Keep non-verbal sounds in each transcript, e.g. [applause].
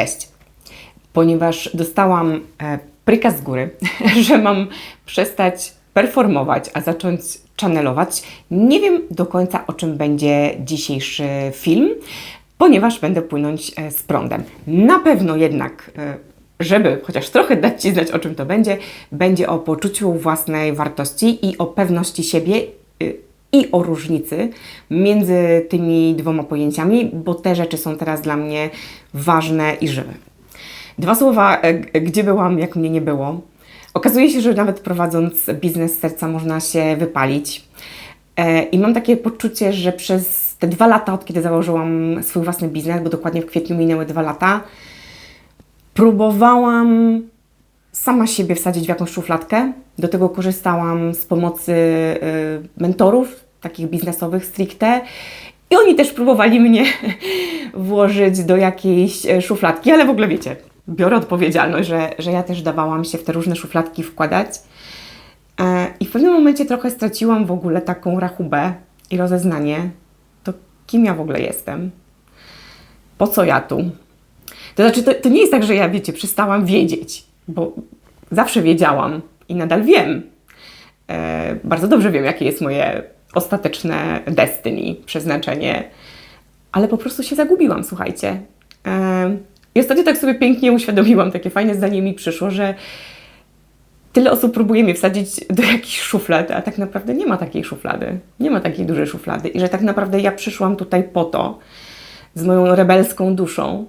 Cześć! Ponieważ dostałam e, prykaz z góry, [laughs] że mam przestać performować, a zacząć channelować, nie wiem do końca o czym będzie dzisiejszy film, ponieważ będę płynąć e, z prądem. Na pewno jednak, e, żeby chociaż trochę dać Ci znać o czym to będzie, będzie o poczuciu własnej wartości i o pewności siebie y, i o różnicy między tymi dwoma pojęciami, bo te rzeczy są teraz dla mnie ważne i żywe. Dwa słowa, e, g- gdzie byłam, jak mnie nie było. Okazuje się, że nawet prowadząc biznes serca można się wypalić. E, I mam takie poczucie, że przez te dwa lata, od kiedy założyłam swój własny biznes, bo dokładnie w kwietniu minęły dwa lata, próbowałam sama siebie wsadzić w jakąś szufladkę. Do tego korzystałam z pomocy y, mentorów, takich biznesowych stricte. I oni też próbowali mnie [laughs] włożyć do jakiejś e, szufladki, ale w ogóle wiecie, biorę odpowiedzialność, że, że ja też dawałam się w te różne szufladki wkładać. E, I w pewnym momencie trochę straciłam w ogóle taką rachubę i rozeznanie, to kim ja w ogóle jestem, po co ja tu. To znaczy, to, to nie jest tak, że ja, wiecie, przestałam wiedzieć, bo zawsze wiedziałam i nadal wiem. E, bardzo dobrze wiem, jakie jest moje ostateczne destiny, przeznaczenie, ale po prostu się zagubiłam, słuchajcie. E, I ostatnio tak sobie pięknie uświadomiłam, takie fajne zdanie mi przyszło, że tyle osób próbuje mnie wsadzić do jakichś szuflad, a tak naprawdę nie ma takiej szuflady. Nie ma takiej dużej szuflady. I że tak naprawdę ja przyszłam tutaj po to, z moją rebelską duszą,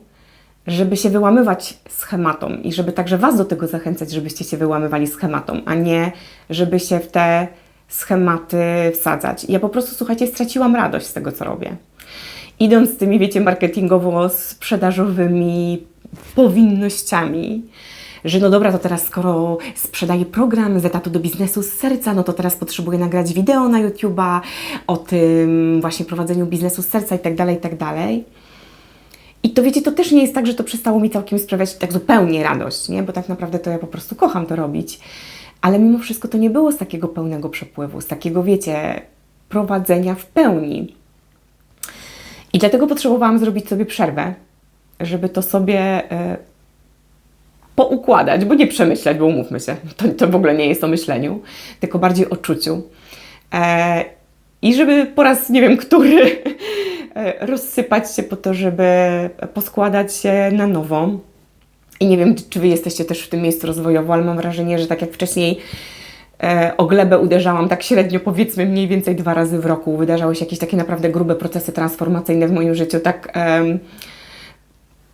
żeby się wyłamywać schematom i żeby także Was do tego zachęcać, żebyście się wyłamywali schematom, a nie żeby się w te schematy wsadzać. Ja po prostu, słuchajcie, straciłam radość z tego, co robię. Idąc z tymi, wiecie, marketingowo-sprzedażowymi powinnościami, że no dobra, to teraz skoro sprzedaję program z etatu do biznesu z serca, no to teraz potrzebuję nagrać wideo na YouTube'a o tym właśnie prowadzeniu biznesu z serca i tak dalej, i tak dalej. I to wiecie, to też nie jest tak, że to przestało mi całkiem sprawiać tak zupełnie radość, nie? Bo tak naprawdę to ja po prostu kocham to robić. Ale mimo wszystko to nie było z takiego pełnego przepływu, z takiego, wiecie, prowadzenia w pełni. I dlatego potrzebowałam zrobić sobie przerwę, żeby to sobie e, poukładać, bo nie przemyśleć, bo umówmy się, to, to w ogóle nie jest o myśleniu, tylko bardziej o czuciu. E, I żeby po raz nie wiem który rozsypać się po to, żeby poskładać się na nowo. I nie wiem, czy Wy jesteście też w tym miejscu rozwojowo, ale mam wrażenie, że tak jak wcześniej e, o glebę uderzałam tak średnio, powiedzmy mniej więcej dwa razy w roku, wydarzały się jakieś takie naprawdę grube procesy transformacyjne w moim życiu, tak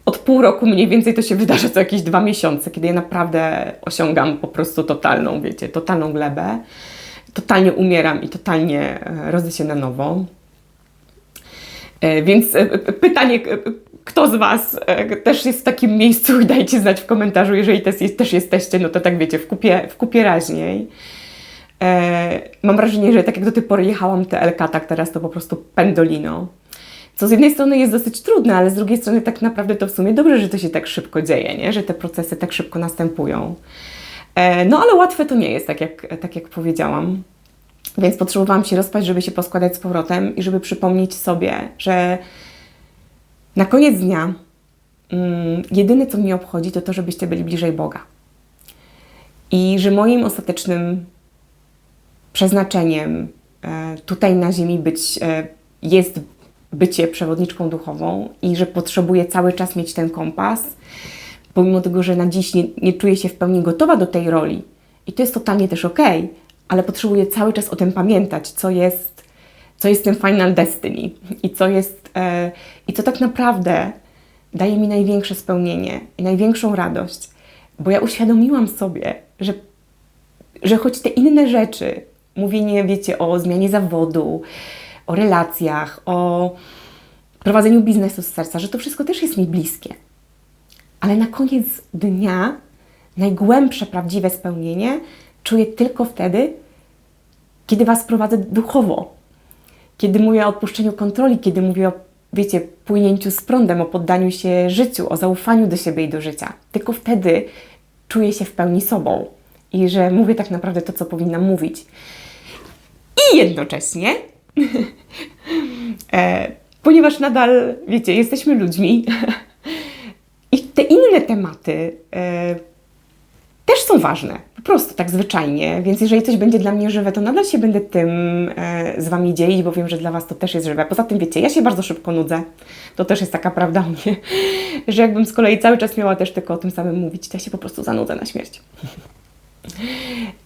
od pół roku mniej więcej to się wydarza co jakieś dwa miesiące, kiedy ja naprawdę osiągam po prostu totalną, wiecie, totalną glebę, totalnie umieram i totalnie e, rodzę się na nowo. E, Więc e, pytanie, e, kto z Was też jest w takim miejscu [laughs] dajcie znać w komentarzu, jeżeli też, jest, też jesteście, no to tak wiecie, w kupie, w kupie raźniej. Mam wrażenie, że tak jak do tej pory jechałam LK, tak teraz to po prostu pendolino. Co z jednej strony jest dosyć trudne, ale z drugiej strony tak naprawdę to w sumie dobrze, że to się tak szybko dzieje, nie? że te procesy tak szybko następują. No ale łatwe to nie jest, tak jak, tak jak powiedziałam. Więc potrzebowałam się rozpaść, żeby się poskładać z powrotem i żeby przypomnieć sobie, że na koniec dnia mm, jedyne, co mnie obchodzi, to to, żebyście byli bliżej Boga. I że moim ostatecznym przeznaczeniem e, tutaj na Ziemi być, e, jest bycie przewodniczką duchową i że potrzebuję cały czas mieć ten kompas, pomimo tego, że na dziś nie, nie czuję się w pełni gotowa do tej roli. I to jest totalnie też okej, ale potrzebuję cały czas o tym pamiętać, co jest, co jest tym final destiny i co jest, e, i co tak naprawdę daje mi największe spełnienie i największą radość, bo ja uświadomiłam sobie, że że choć te inne rzeczy, mówienie, wiecie, o zmianie zawodu, o relacjach, o prowadzeniu biznesu z serca, że to wszystko też jest mi bliskie. Ale na koniec dnia najgłębsze, prawdziwe spełnienie czuję tylko wtedy, kiedy Was prowadzę duchowo. Kiedy mówię o odpuszczeniu kontroli, kiedy mówię o, wiecie, płynięciu z prądem, o poddaniu się życiu, o zaufaniu do siebie i do życia. Tylko wtedy czuję się w pełni sobą i że mówię tak naprawdę to, co powinnam mówić. I jednocześnie, [laughs] e, ponieważ nadal, wiecie, jesteśmy ludźmi [laughs] i te inne tematy e, są ważne, po prostu tak zwyczajnie, więc jeżeli coś będzie dla mnie żywe, to nadal się będę tym e, z Wami dzielić, bo wiem, że dla Was to też jest żywe. Poza tym, wiecie, ja się bardzo szybko nudzę, to też jest taka prawda o mnie, [laughs] że jakbym z kolei cały czas miała też tylko o tym samym mówić, to ja się po prostu zanudzę na śmierć. [laughs]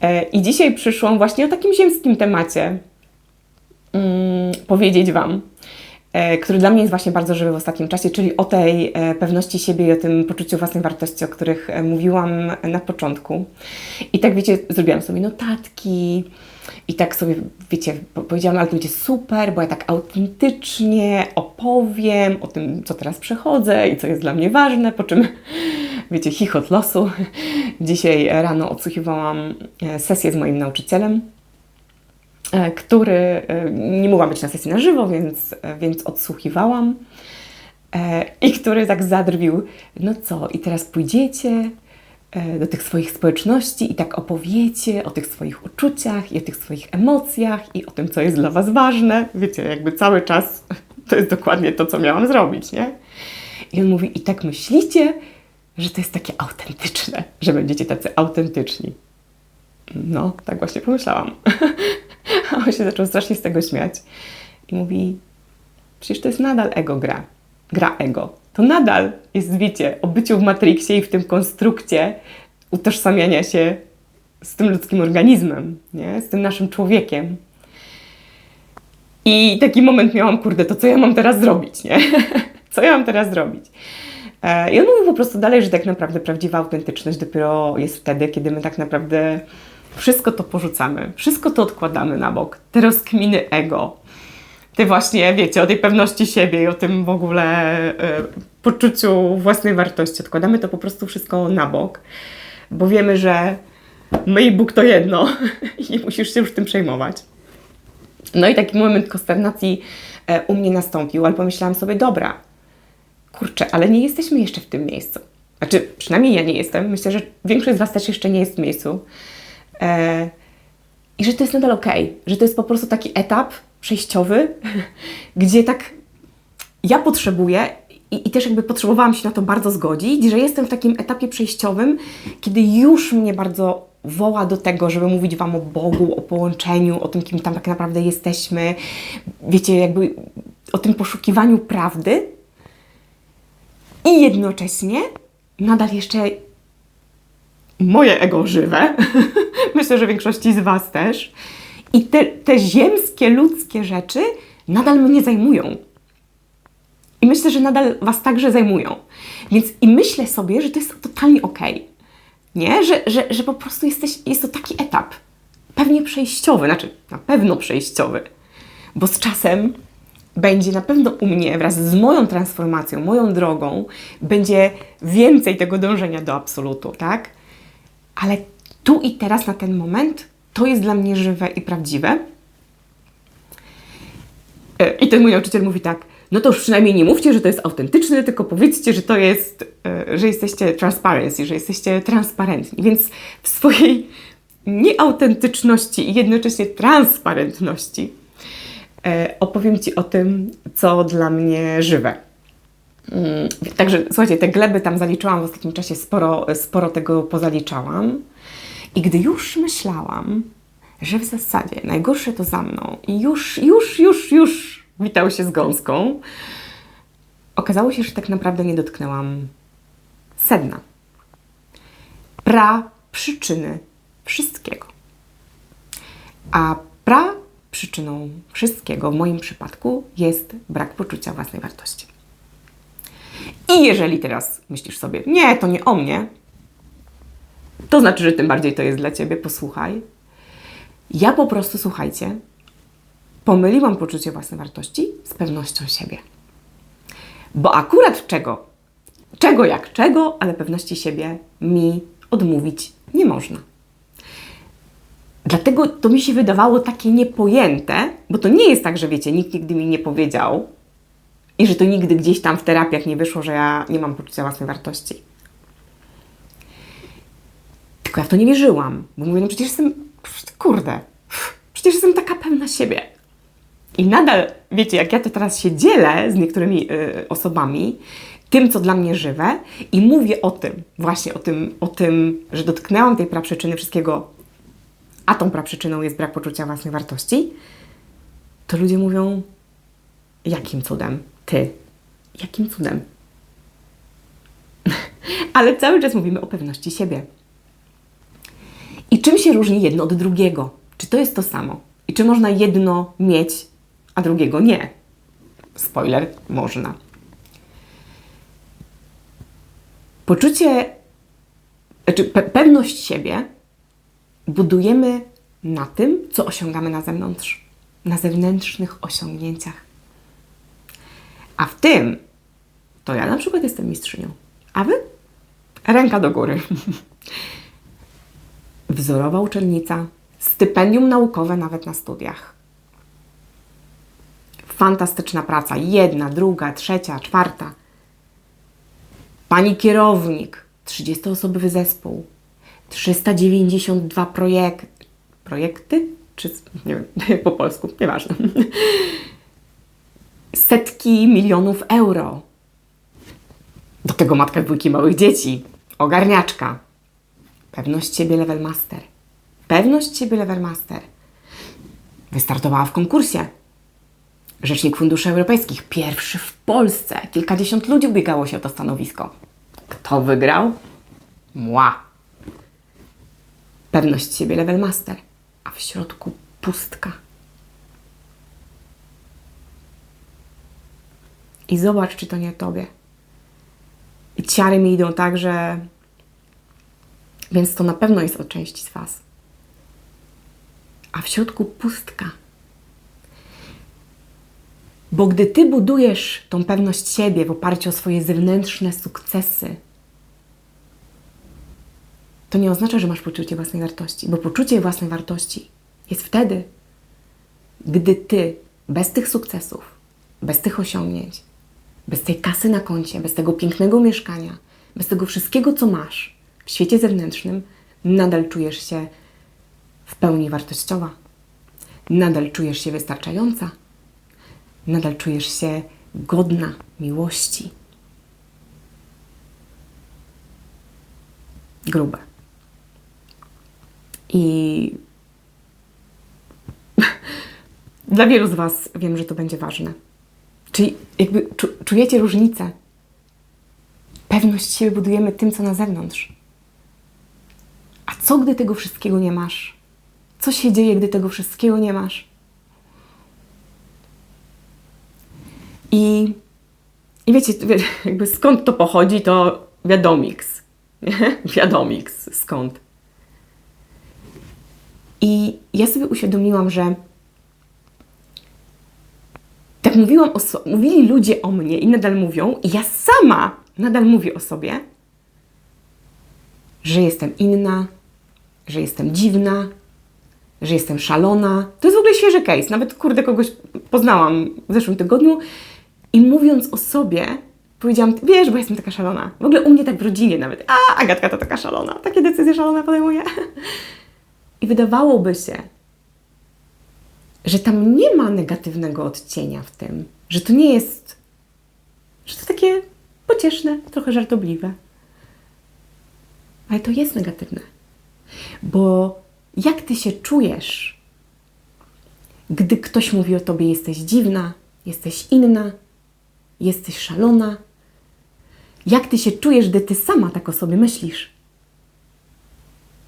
E, I dzisiaj przyszłam właśnie o takim ziemskim temacie mm, powiedzieć Wam, który dla mnie jest właśnie bardzo żywy w ostatnim czasie, czyli o tej e, pewności siebie i o tym poczuciu własnej wartości, o których e, mówiłam na początku. I tak wiecie, zrobiłam sobie notatki i tak sobie, wiecie, po- powiedziałam, ale to będzie super, bo ja tak autentycznie opowiem o tym, co teraz przechodzę i co jest dla mnie ważne, po czym, [laughs] wiecie, chichot losu. [laughs] Dzisiaj rano odsłuchiwałam e, sesję z moim nauczycielem e, który e, nie mogłam być na sesji na żywo, więc, e, więc odsłuchiwałam. E, I który tak zadrwił, no co, i teraz pójdziecie e, do tych swoich społeczności i tak opowiecie o tych swoich uczuciach i o tych swoich emocjach i o tym, co jest dla Was ważne. Wiecie, jakby cały czas [laughs] to jest dokładnie to, co miałam zrobić, nie? I on mówi, i tak myślicie, że to jest takie autentyczne, że będziecie tacy autentyczni. No, tak właśnie pomyślałam. [laughs] On się zaczął strasznie z tego śmiać. I mówi, przecież to jest nadal ego gra. Gra ego. To nadal jest, wiecie, o byciu w Matrixie i w tym konstrukcie utożsamiania się z tym ludzkim organizmem, nie? z tym naszym człowiekiem. I taki moment miałam, kurde, to co ja mam teraz zrobić, nie? [laughs] co ja mam teraz zrobić? E, I on mówił po prostu dalej, że tak naprawdę prawdziwa autentyczność dopiero jest wtedy, kiedy my tak naprawdę wszystko to porzucamy, wszystko to odkładamy na bok, te rozkminy ego, te właśnie, wiecie, o tej pewności siebie i o tym w ogóle e, poczuciu własnej wartości. Odkładamy to po prostu wszystko na bok, bo wiemy, że my i Bóg to jedno [laughs] i nie musisz się już tym przejmować. No i taki moment konsternacji e, u mnie nastąpił, ale pomyślałam sobie, dobra, kurczę, ale nie jesteśmy jeszcze w tym miejscu. Znaczy, przynajmniej ja nie jestem. Myślę, że większość z Was też jeszcze nie jest w miejscu. E, I że to jest nadal okej, że to jest po prostu taki etap przejściowy, [laughs] gdzie tak ja potrzebuję i, i też jakby potrzebowałam się na to bardzo zgodzić, że jestem w takim etapie przejściowym, kiedy już mnie bardzo woła do tego, żeby mówić Wam o Bogu, o połączeniu, o tym, kim tam tak naprawdę jesteśmy, wiecie, jakby o tym poszukiwaniu prawdy. I jednocześnie nadal jeszcze moje ego żywe, [laughs] myślę, że większości z Was też, i te, te ziemskie, ludzkie rzeczy nadal mnie zajmują. I myślę, że nadal Was także zajmują. Więc i myślę sobie, że to jest totalnie okej. Nie? Że, że, że po prostu jesteś, jest to taki etap, pewnie przejściowy, znaczy na pewno przejściowy, bo z czasem będzie na pewno u mnie wraz z moją transformacją, moją drogą, będzie więcej tego dążenia do absolutu, tak? Ale tu i teraz, na ten moment, to jest dla mnie żywe i prawdziwe. E, I ten mój nauczyciel mówi tak, no to już przynajmniej nie mówcie, że to jest autentyczne, tylko powiedzcie, że to jest, e, że jesteście transparency, że jesteście transparentni. Więc w swojej nieautentyczności i jednocześnie transparentności e, opowiem Ci o tym, co dla mnie żywe. Mm, Także słuchajcie, te gleby tam zaliczyłam w ostatnim czasie, sporo, sporo tego pozaliczałam. I gdy już myślałam, że w zasadzie najgorsze to za mną i już, już, już, już witał się z gąską, okazało się, że tak naprawdę nie dotknęłam sedna. Pra przyczyny wszystkiego. A pra przyczyną wszystkiego w moim przypadku jest brak poczucia własnej wartości. I jeżeli teraz myślisz sobie, nie, to nie o mnie, to znaczy, że tym bardziej to jest dla ciebie, posłuchaj. Ja po prostu, słuchajcie, pomyliłam poczucie własnej wartości z pewnością siebie. Bo akurat czego, czego jak czego, ale pewności siebie mi odmówić nie można. Dlatego to mi się wydawało takie niepojęte, bo to nie jest tak, że wiecie, nikt nigdy mi nie powiedział i że to nigdy gdzieś tam w terapiach nie wyszło, że ja nie mam poczucia własnej wartości. Tylko ja w to nie wierzyłam, bo mówię, no przecież jestem, kurde, przecież jestem taka pewna siebie. I nadal, wiecie, jak ja to teraz się dzielę z niektórymi y, osobami, tym, co dla mnie żywe i mówię o tym, właśnie o tym, o tym, że dotknęłam tej praprzyczyny wszystkiego, a tą praprzyczyną jest brak poczucia własnej wartości, to ludzie mówią, jakim cudem? Ty, jakim cudem? [laughs] Ale cały czas mówimy o pewności siebie. I czym się różni jedno od drugiego? Czy to jest to samo? I czy można jedno mieć, a drugiego nie? Spoiler, można. Poczucie, znaczy pe pewność siebie budujemy na tym, co osiągamy na zewnątrz, na zewnętrznych osiągnięciach. A w tym to ja na przykład jestem mistrzynią. A wy? Ręka do góry. [laughs] Wzorowa uczennica, stypendium naukowe nawet na studiach. Fantastyczna praca. Jedna, druga, trzecia, czwarta. Pani kierownik, 30-osobowy zespół, 392 projekt, projekty, czy nie wiem, [laughs] po polsku, nieważne. Setki milionów euro. Do tego matka dwójki małych dzieci, ogarniaczka. Pewność siebie level master. Pewność siebie level master. Wystartowała w konkursie. Rzecznik Funduszy Europejskich, pierwszy w Polsce. Kilkadziesiąt ludzi ubiegało się o to stanowisko. Kto wygrał? Mła. Pewność siebie level master, a w środku pustka. I zobacz, czy to nie tobie. I ciary mi idą tak, że. Więc to na pewno jest od części z Was. A w środku pustka. Bo gdy ty budujesz tą pewność siebie w oparciu o swoje zewnętrzne sukcesy, to nie oznacza, że masz poczucie własnej wartości, bo poczucie własnej wartości jest wtedy, gdy ty bez tych sukcesów, bez tych osiągnięć, bez tej kasy na koncie, bez tego pięknego mieszkania, bez tego wszystkiego, co masz w świecie zewnętrznym, nadal czujesz się w pełni wartościowa, nadal czujesz się wystarczająca nadal czujesz się godna miłości. Grube. I [laughs] dla wielu z Was wiem, że to będzie ważne. Czyli jakby czujecie różnicę. Pewność siebie budujemy tym, co na zewnątrz. A co, gdy tego wszystkiego nie masz? Co się dzieje, gdy tego wszystkiego nie masz? I, i wiecie, jakby skąd to pochodzi, to wiadomiks. Nie? [laughs] Skąd. I ja sobie uświadomiłam, że tak mówiłam mówili ludzie o mnie i nadal mówią, i ja sama nadal mówię o sobie, że jestem inna, że jestem dziwna, że jestem szalona. To jest w ogóle świeży case. Nawet kurde kogoś poznałam w zeszłym tygodniu i mówiąc o sobie, powiedziałam, wiesz, bo jestem taka szalona. W ogóle u mnie tak w rodzinie nawet. A, Agatka to taka szalona. Takie decyzje szalone podejmuje. [laughs] I wydawałoby się, że tam nie ma negatywnego odcienia w tym, że to nie jest, że to takie pocieszne, trochę żartobliwe. Ale to jest negatywne. Bo jak ty się czujesz, gdy ktoś mówi o tobie, jesteś dziwna, jesteś inna, jesteś szalona. Jak ty się czujesz, gdy ty sama tak o sobie myślisz?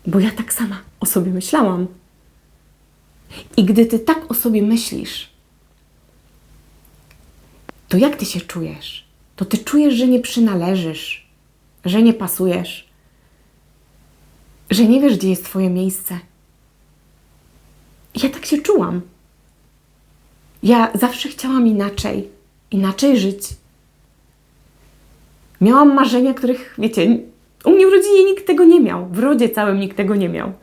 Bo ja tak sama o sobie myślałam. I gdy ty tak o sobie myślisz, to jak ty się czujesz? To ty czujesz, że nie przynależysz, że nie pasujesz, że nie wiesz, gdzie jest Twoje miejsce. Ja tak się czułam. Ja zawsze chciałam inaczej inaczej żyć. Miałam marzenia, których, wiecie, u mnie w rodzinie nikt tego nie miał. W rodzie całym nikt tego nie miał.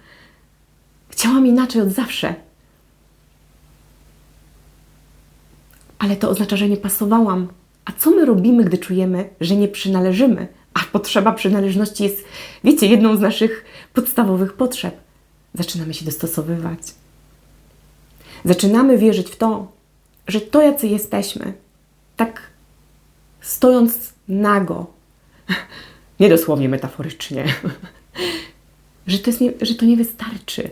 Chciałam inaczej od zawsze. Ale to oznacza, że nie pasowałam. A co my robimy, gdy czujemy, że nie przynależymy? A potrzeba przynależności jest, wiecie, jedną z naszych podstawowych potrzeb. Zaczynamy się dostosowywać. Zaczynamy wierzyć w to, że to, jacy jesteśmy, tak stojąc nago, [laughs] nie dosłownie metaforycznie, [laughs] że to, nie, że to nie wystarczy.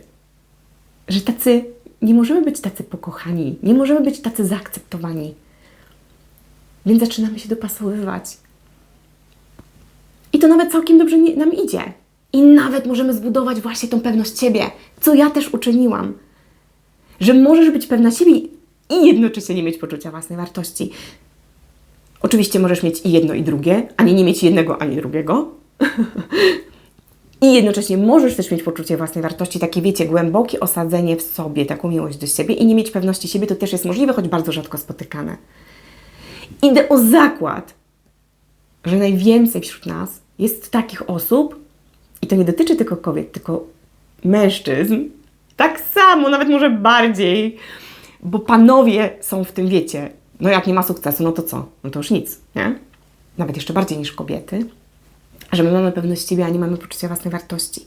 Że tacy, nie możemy być tacy pokochani, nie możemy być tacy zaakceptowani. Więc zaczynamy się dopasowywać. I to nawet całkiem dobrze nam idzie. I nawet możemy zbudować właśnie tą pewność siebie, co ja też uczyniłam. Że możesz być pewna siebie i jednocześnie nie mieć poczucia własnej wartości. Oczywiście możesz mieć i jedno, i drugie, ani nie mieć jednego, ani drugiego. [laughs] I jednocześnie możesz też mieć poczucie własnej wartości, takie wiecie, głębokie osadzenie w sobie, taką miłość do siebie i nie mieć pewności siebie, to też jest możliwe, choć bardzo rzadko spotykane. Idę o zakład, że najwięcej wśród nas jest takich osób, i to nie dotyczy tylko kobiet, tylko mężczyzn, tak samo, nawet może bardziej, bo panowie są w tym, wiecie, no jak nie ma sukcesu, no to co? No to już nic, nie? Nawet jeszcze bardziej niż kobiety, że my mamy pewność siebie, a nie mamy poczucia własnej wartości.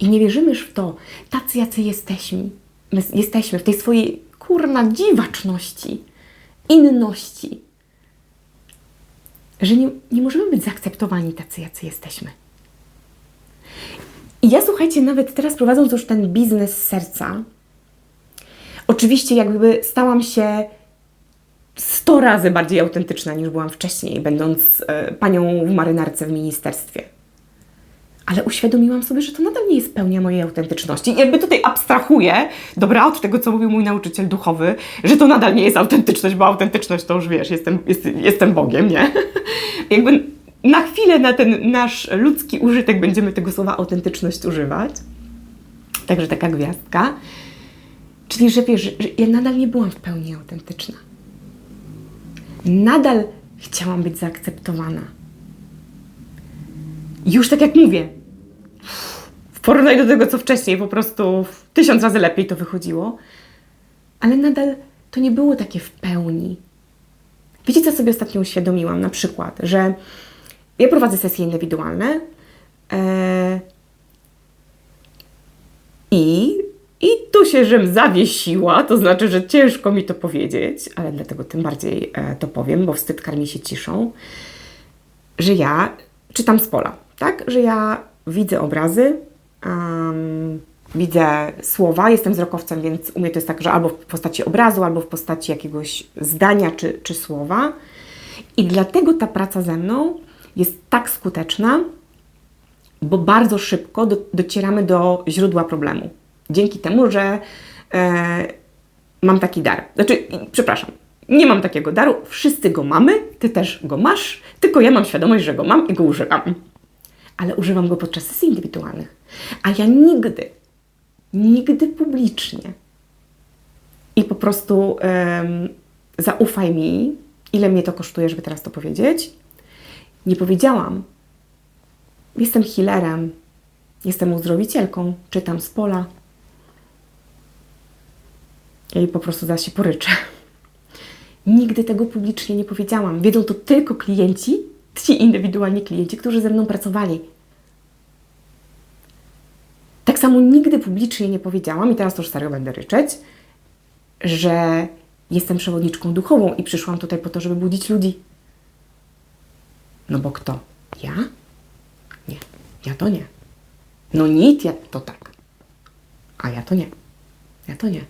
I nie wierzymy w to, tacy jacy jesteśmy, my jesteśmy w tej swojej kurna dziwaczności, inności, że nie, nie możemy być zaakceptowani tacy, jacy jesteśmy. I ja słuchajcie, nawet teraz prowadząc już ten biznes serca, oczywiście jakby stałam się 100 razy bardziej autentyczna niż byłam wcześniej, będąc e, panią w marynarce w ministerstwie. Ale uświadomiłam sobie, że to nadal nie jest pełnia mojej autentyczności. I jakby tutaj abstrahuję, dobra, od tego, co mówił mój nauczyciel duchowy, że to nadal nie jest autentyczność, bo autentyczność to już wiesz, jestem, jest, jestem Bogiem, nie? [laughs] jakby na chwilę na ten nasz ludzki użytek będziemy tego słowa autentyczność używać. Także taka gwiazdka. Czyli, że wiesz, że ja nadal nie byłam w pełni autentyczna. Nadal chciałam być zaakceptowana. Już tak jak mówię, w porównaniu do tego, co wcześniej, po prostu tysiąc razy lepiej to wychodziło, ale nadal to nie było takie w pełni. Wiecie, co sobie ostatnio uświadomiłam? Na przykład, że ja prowadzę sesje indywidualne e, i, i tu się żem zawiesiła, to znaczy, że ciężko mi to powiedzieć, ale dlatego tym bardziej e, to powiem, bo wstyd karmi się ciszą, że ja czytam z pola, tak? Że ja widzę obrazy, um, widzę słowa, jestem wzrokowcem, więc u mnie to jest tak, że albo w postaci obrazu, albo w postaci jakiegoś zdania czy, czy słowa. I dlatego ta praca ze mną jest tak skuteczna, bo bardzo szybko do, docieramy do źródła problemu. Dzięki temu, że e, mam taki dar. Znaczy, przepraszam, nie mam takiego daru, wszyscy go mamy, ty też go masz, tylko ja mam świadomość, że go mam i go używam. Ale używam go podczas sesji indywidualnych. A ja nigdy, nigdy publicznie i po prostu um, zaufaj mi, ile mnie to kosztuje, żeby teraz to powiedzieć, nie powiedziałam. Jestem healerem, jestem uzdrowicielką, czytam z pola. I po prostu zaś się poryczę. Nigdy tego publicznie nie powiedziałam. Wiedzą to tylko klienci, ci indywidualni klienci, którzy ze mną pracowali. Tak samo nigdy publicznie nie powiedziałam, i teraz to już serio będę ryczeć, że jestem przewodniczką duchową i przyszłam tutaj po to, żeby budzić ludzi. No bo kto? Ja? Nie. Ja to nie. No nic, ja to tak. A ja to nie. Ja to nie.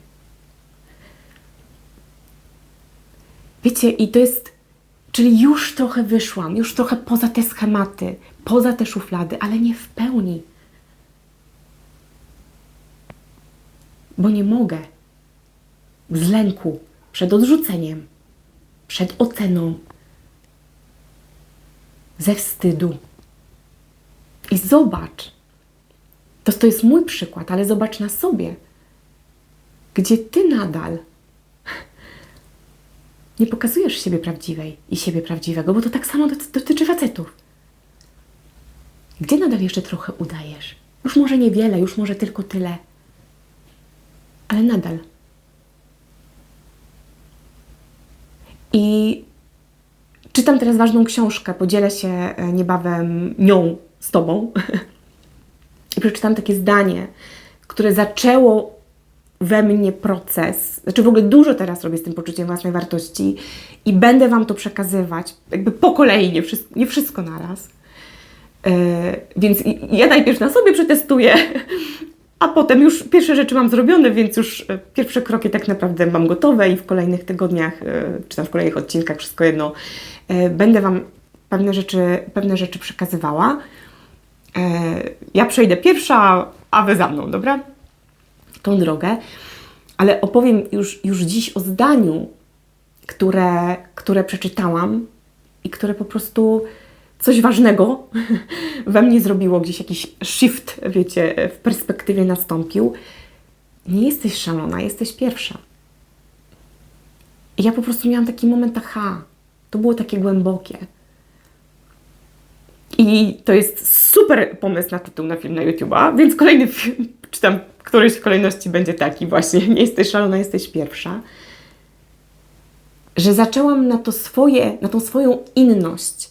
Wiecie, i to jest, czyli już trochę wyszłam, już trochę poza te schematy, poza te szuflady, ale nie w pełni. Bo nie mogę z lęku przed odrzuceniem, przed oceną, ze wstydu. I zobacz, to, to jest mój przykład, ale zobacz na sobie, gdzie ty nadal nie pokazujesz siebie prawdziwej i siebie prawdziwego, bo to tak samo dotyczy facetów. Gdzie nadal jeszcze trochę udajesz? Już może niewiele, już może tylko tyle, ale nadal. I czytam teraz ważną książkę, podzielę się e, niebawem nią z Tobą. [laughs] I przeczytam takie zdanie, które zaczęło we mnie proces, znaczy w ogóle dużo teraz robię z tym poczuciem własnej wartości i będę Wam to przekazywać, jakby po kolei, nie wszystko, nie wszystko naraz. Yy, więc ja najpierw na sobie przetestuję, a potem już pierwsze rzeczy mam zrobione, więc już e, pierwsze kroki tak naprawdę mam gotowe i w kolejnych tygodniach, e, czy tam w kolejnych odcinkach, wszystko jedno, będę Wam pewne rzeczy, pewne rzeczy przekazywała. Ja przejdę pierwsza, a Wy za mną, dobra? Tą drogę. Ale opowiem już, już dziś o zdaniu, które, które przeczytałam i które po prostu coś ważnego [laughs] we mnie zrobiło, gdzieś jakiś shift, wiecie, w perspektywie nastąpił. Nie jesteś szalona, jesteś pierwsza. I ja po prostu miałam taki moment, aha, to było takie głębokie. I to jest super pomysł na tytuł na film na YouTube'a, więc kolejny film, czy tam któryś w kolejności będzie taki właśnie, [laughs] nie jesteś szalona, jesteś pierwsza. Że zaczęłam na to swoje, na tą swoją inność,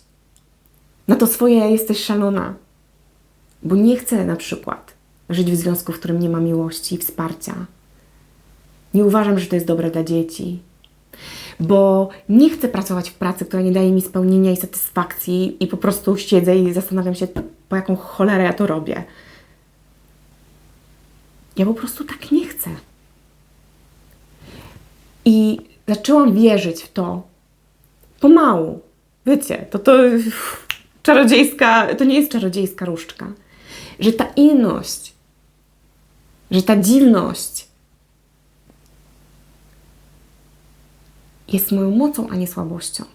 na to swoje jesteś szalona, bo nie chcę na przykład żyć w związku, w którym nie ma miłości i wsparcia. Nie uważam, że to jest dobre dla dzieci, bo nie chcę pracować w pracy, która nie daje mi spełnienia i satysfakcji i po prostu siedzę i zastanawiam się, po jaką cholerę ja to robię. Ja po prostu tak nie chcę. I zaczęłam wierzyć w to pomału. Wiecie, to to czarodziejska, to nie jest czarodziejska różdżka. Że ta inność, że ta dziwność jest moją mocą, a nie słabością.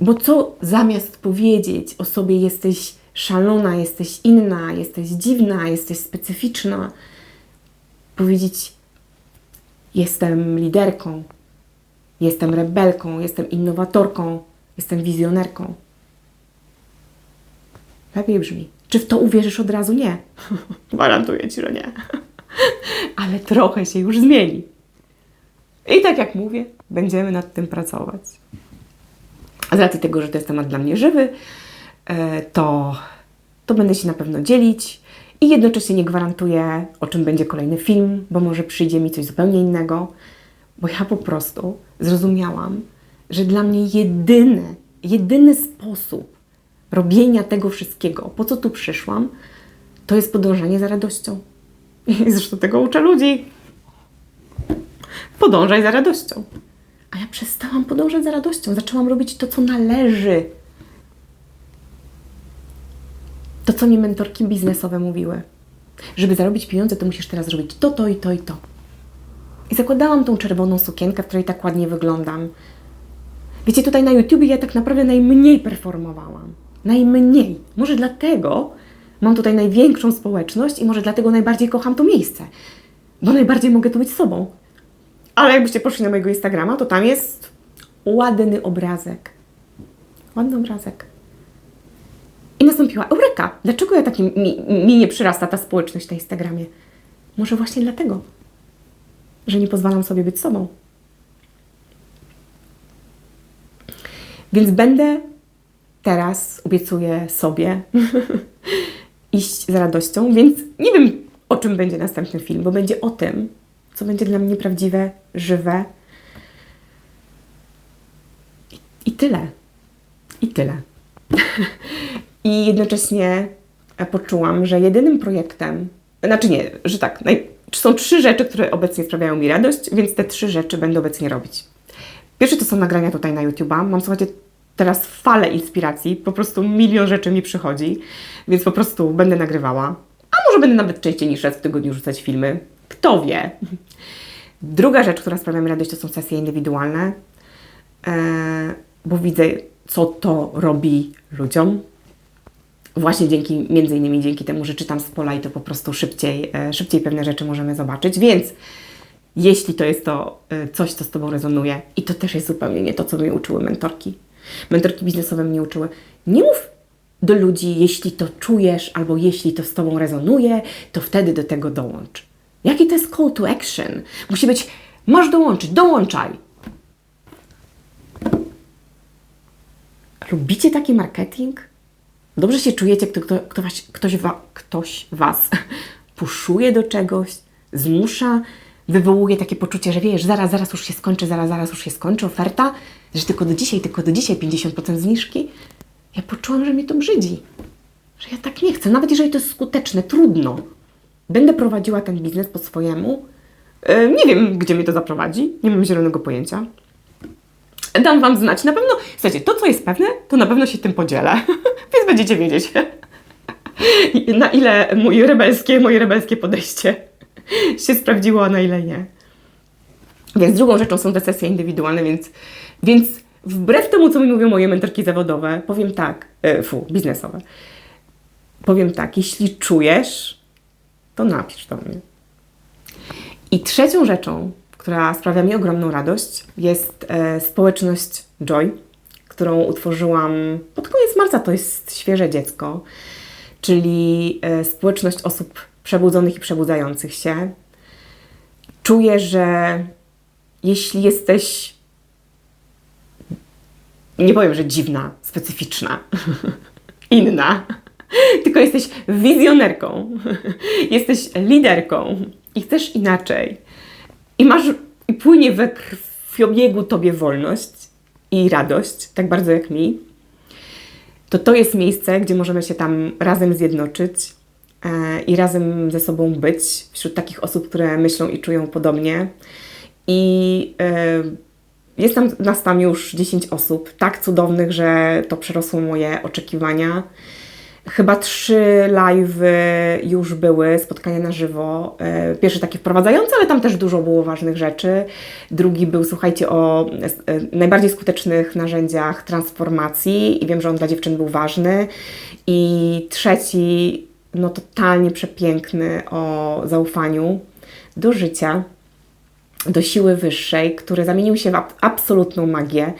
Bo co zamiast powiedzieć o sobie jesteś szalona, jesteś inna, jesteś dziwna, jesteś specyficzna, powiedzieć jestem liderką, jestem rebelką, jestem innowatorką, jestem wizjonerką. Lepiej brzmi. Czy w to uwierzysz od razu? Nie. [laughs] Gwarantuję Ci, że nie. [laughs] Ale trochę się już zmieni. I tak jak mówię, będziemy nad tym pracować. Z racji tego, że to jest temat dla mnie żywy, to, to będę się na pewno dzielić i jednocześnie nie gwarantuję, o czym będzie kolejny film, bo może przyjdzie mi coś zupełnie innego, bo ja po prostu zrozumiałam, że dla mnie jedyny, jedyny sposób robienia tego wszystkiego, po co tu przyszłam, to jest podążanie za radością. I zresztą tego uczę ludzi. Podążaj za radością. A ja przestałam podążać za radością. Zaczęłam robić to, co należy. To, co mi mentorki biznesowe mówiły. Żeby zarobić pieniądze, to musisz teraz zrobić to, to i to i to. I zakładałam tą czerwoną sukienkę, w której tak ładnie wyglądam. Wiecie, tutaj na YouTubie ja tak naprawdę najmniej performowałam. Najmniej. Może dlatego mam tutaj największą społeczność i może dlatego najbardziej kocham to miejsce. Bo najbardziej mogę tu być sobą. Ale jakbyście poszli na mojego Instagrama, to tam jest ładny obrazek. Ładny obrazek. I nastąpiła eureka. Dlaczego ja taki mi, mi nie przyrasta ta społeczność na Instagramie? Może właśnie dlatego, że nie pozwalam sobie być sobą. Więc będę teraz, obiecuję sobie, [laughs] iść z radością, więc nie wiem, o czym będzie następny film, bo będzie o tym, co będzie dla mnie prawdziwe, żywe. I, i tyle. I tyle. [laughs] I jednocześnie e, poczułam, że jedynym projektem, znaczy nie, że tak, naj, są trzy rzeczy, które obecnie sprawiają mi radość, więc te trzy rzeczy będę obecnie robić. Pierwsze to są nagrania tutaj na YouTube'a. Mam, słuchajcie, teraz falę inspiracji, po prostu milion rzeczy mi przychodzi, więc po prostu będę nagrywała. A może będę nawet częściej niż raz w tygodniu rzucać filmy. Kto wie? Druga rzecz, która sprawia mi radość, to są sesje indywidualne, e, bo widzę, co to robi ludziom. Właśnie dzięki, między innymi dzięki temu, że czytam z pola i to po prostu szybciej, e, szybciej pewne rzeczy możemy zobaczyć. Więc jeśli to jest to e, coś, co z Tobą rezonuje, i to też jest zupełnie nie to, co mnie uczyły mentorki. Mentorki biznesowe mnie uczyły, nie mów do ludzi, jeśli to czujesz albo jeśli to z Tobą rezonuje, to wtedy do tego dołącz. Jaki to jest call to action? Musi być, masz dołączyć, dołączaj. Lubicie taki marketing? Dobrze się czujecie, kto, kto, kto was, ktoś, wa, ktoś Was [laughs] puszuje do czegoś, zmusza, wywołuje takie poczucie, że wiesz, zaraz, zaraz już się skończy, zaraz, zaraz już się skończy oferta, że tylko do dzisiaj, tylko do dzisiaj 50% zniżki. Ja poczułam, że mnie to brzydzi. Że ja tak nie chcę, nawet jeżeli to jest skuteczne, trudno. Będę prowadziła ten biznes po swojemu. E, nie wiem, gdzie mnie to zaprowadzi, nie mam zielonego pojęcia. Dam Wam znać. Na pewno, słuchajcie, to co jest pewne, to na pewno się tym podzielę, [laughs] więc będziecie wiedzieć, [laughs] na ile mój rebelskie, moje rebelskie podejście [laughs] się sprawdziło, a na ile nie. Więc drugą rzeczą są te sesje indywidualne, więc, więc wbrew temu, co mi mówią moje mentorki zawodowe, powiem tak, e, fu, biznesowe, powiem tak, jeśli czujesz, to napisz do mnie. I trzecią rzeczą, która sprawia mi ogromną radość, jest e, społeczność Joy, którą utworzyłam pod koniec marca, to jest świeże dziecko, czyli e, społeczność osób przebudzonych i przebudzających się. Czuję, że jeśli jesteś, nie powiem, że dziwna, specyficzna, [laughs] inna, [laughs] tylko jesteś wizjonerką, [laughs] jesteś liderką i chcesz inaczej, i masz, i płynie we krwiobiegu tobie wolność i radość, tak bardzo jak mi, to to jest miejsce, gdzie możemy się tam razem zjednoczyć e, i razem ze sobą być wśród takich osób, które myślą i czują podobnie. I e, jest tam nas tam już 10 osób, tak cudownych, że to przerosło moje oczekiwania. Chyba trzy live już były, spotkania na żywo. E, pierwszy taki wprowadzający, ale tam też dużo było ważnych rzeczy. Drugi był, słuchajcie, o e, najbardziej skutecznych narzędziach transformacji i wiem, że on dla dziewczyn był ważny. I trzeci, no totalnie przepiękny o zaufaniu do życia, do siły wyższej, który zamienił się w absolutną magię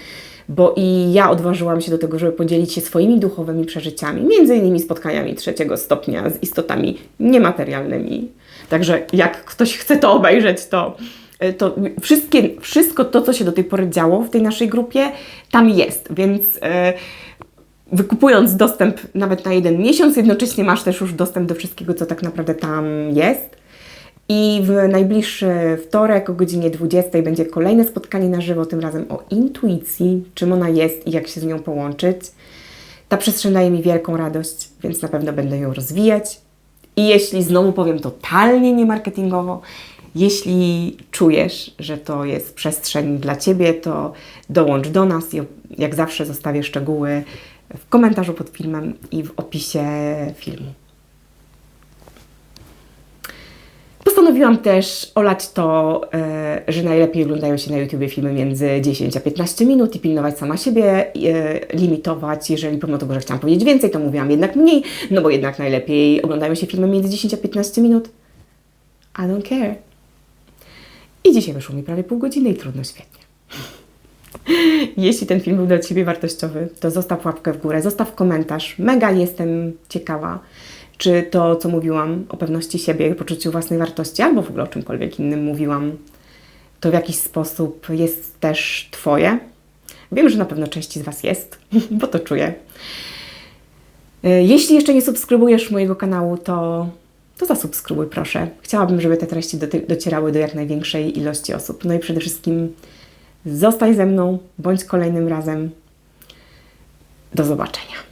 bo i ja odważyłam się do tego, żeby podzielić się swoimi duchowymi przeżyciami, między innymi spotkaniami trzeciego stopnia z istotami niematerialnymi. Także jak ktoś chce to obejrzeć, to, to wszystkie, wszystko to, co się do tej pory działo w tej naszej grupie, tam jest, więc e, wykupując dostęp nawet na jeden miesiąc, jednocześnie masz też już dostęp do wszystkiego, co tak naprawdę tam jest. I w najbliższy wtorek o godzinie 20 będzie kolejne spotkanie na żywo, tym razem o intuicji, czym ona jest i jak się z nią połączyć. Ta przestrzeń daje mi wielką radość, więc na pewno będę ją rozwijać. I jeśli znowu powiem totalnie niemarketingowo, jeśli czujesz, że to jest przestrzeń dla Ciebie, to dołącz do nas jak zawsze zostawię szczegóły w komentarzu pod filmem i w opisie filmu. Postanowiłam też olać to, e, że najlepiej oglądają się na YouTubie filmy między 10 a 15 minut i pilnować sama siebie, e, limitować, jeżeli pomimo tego, że chciałam powiedzieć więcej, to mówiłam jednak mniej, no bo jednak najlepiej oglądają się filmy między 10 a 15 minut. I don't care. I dzisiaj wyszło mi prawie pół godziny i trudno, świetnie. [laughs] Jeśli ten film był dla Ciebie wartościowy, to zostaw łapkę w górę, zostaw komentarz. Mega jestem ciekawa czy to, co mówiłam o pewności siebie, poczuciu własnej wartości, albo w ogóle o czymkolwiek innym mówiłam, to w jakiś sposób jest też Twoje. Wiem, że na pewno części z Was jest, [laughs] bo to czuję. E, jeśli jeszcze nie subskrybujesz mojego kanału, to, to zasubskrybuj proszę. Chciałabym, żeby te treści docierały do jak największej ilości osób. No i przede wszystkim zostań ze mną, bądź kolejnym razem. Do zobaczenia.